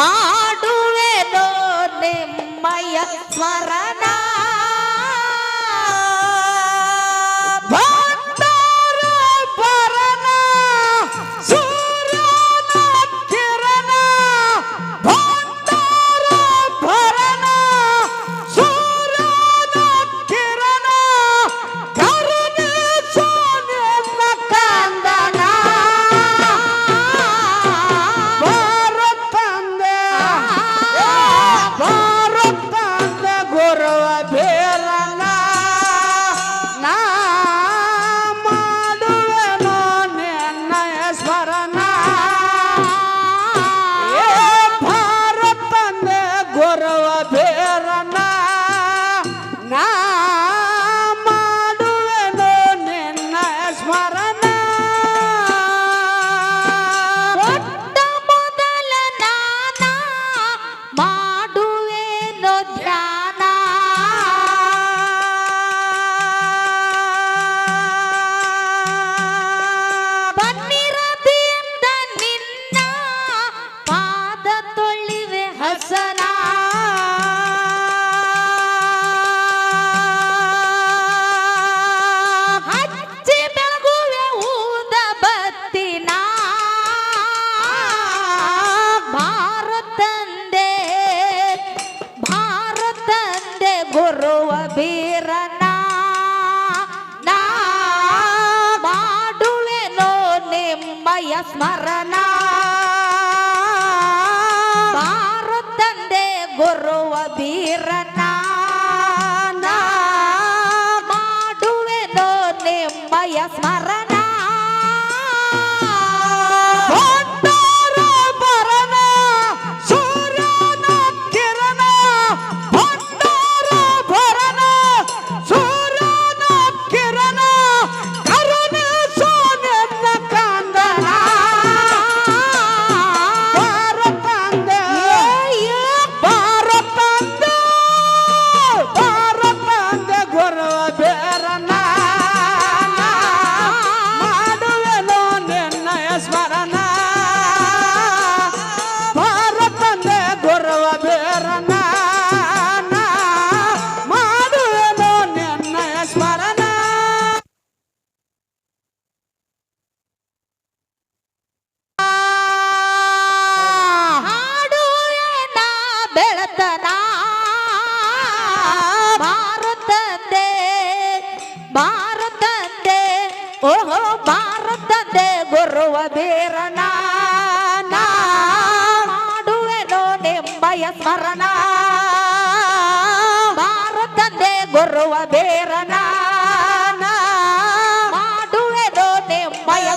ಮಾಡುವೆನೋ ನಿಮ್ಮಯ್ಯ ಸ್ಮರಣ asmarana ಓಹೋ Bharat they ಗುರುವ ಬೀರಣ ಮಾಡುವೆನೋ ನಿಂಬಯ ಸ್ಮರಣ. ಭಾರತ ದೇ ಗುರುವ ಬೀರಣ ಮಾಡುವೆನೋ ನಿಂಬಯ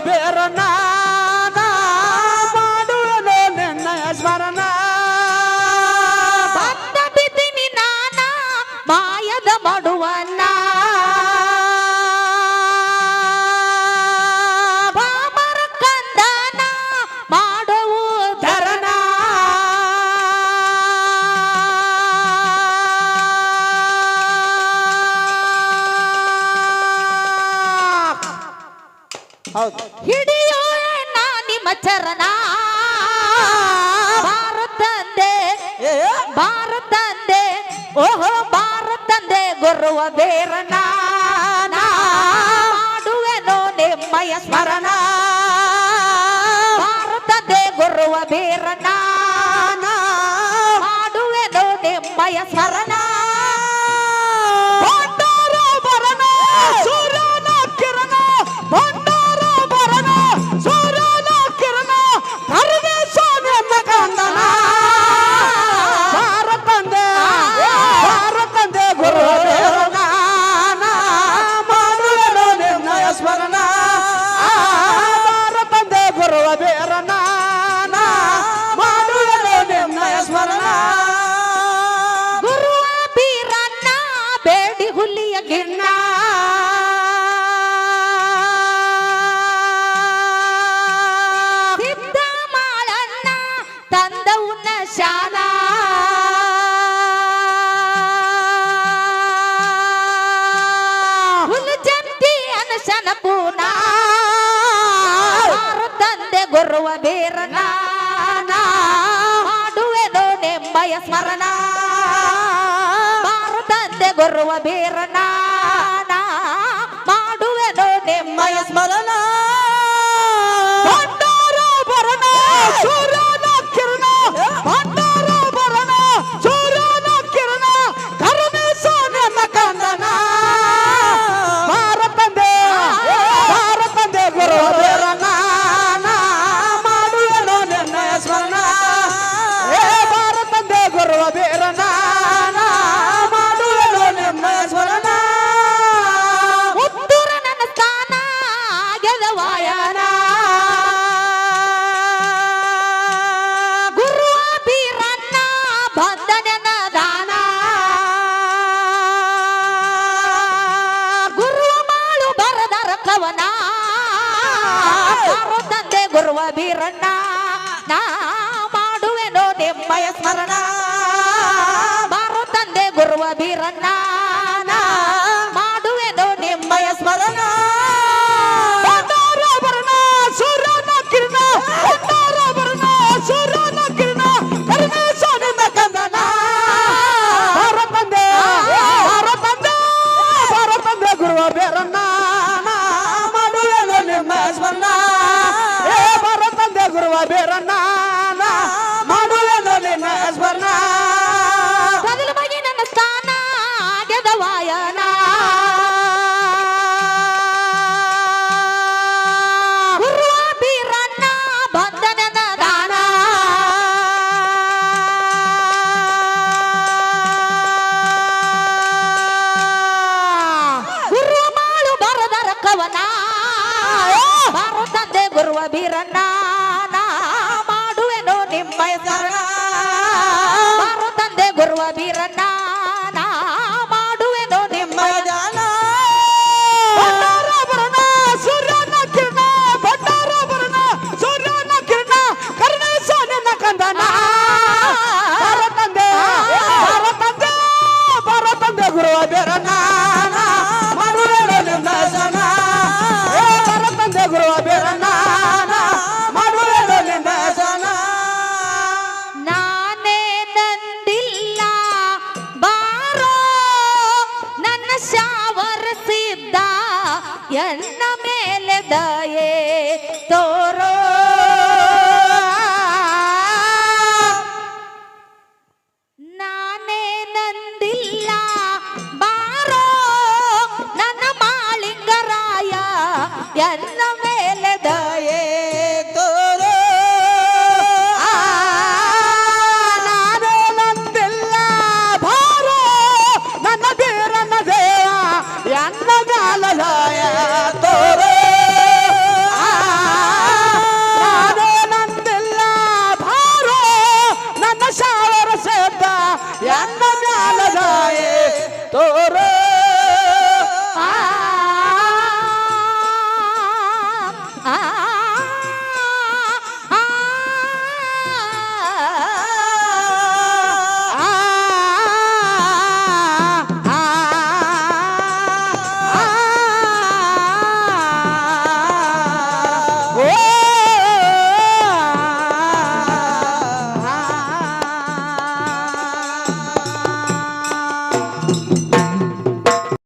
যাবে না ಹಿಡಿಯೋ ನಾ ನಿಮ್ಮ ಚರಣ. ಭಾರತಂದೆ ಭಾರತಂದೆ ಓಹೋ. ಭಾರತಂದೆ ಗುರುವ ಬೇರನ ಮಾಡುವೆನೋ ನಿಮ್ಮಯ ಸ್ಮರಣ. ಭಾರತಂದೆ ಗುರುವ ಬೇರನ ಮಾಡುವೆನೋ ನಿಮ್ಮಯ ಸ್ಮರಣ. ನಿನ್ನ ತಂದೆ ಗುರುವ ಬೀರನ. ಮಾಡುವೆದು ನೆಮ್ಮಯ ಸ್ಮರಣ. ಮಾರು ತಂದೆ ಗುರುವ ಬೀರನ. ಮಾಡುವೆದು ನೆಮ್ಮಯ ಸ್ಮರಣ. ಶಿವನ ತಂದೆ ಗುರುವ ಬೀರಣ್ಣ ನಾ ಮಾಡುವೆನೋ ನಿಮ್ಮಯ ಸ್ಮರಣ. ಬಾರು ತಂದೆ ಗುರುವ ಬೀರಣ್ಣ ಗುರುವ ಬೀರಣ್ಣ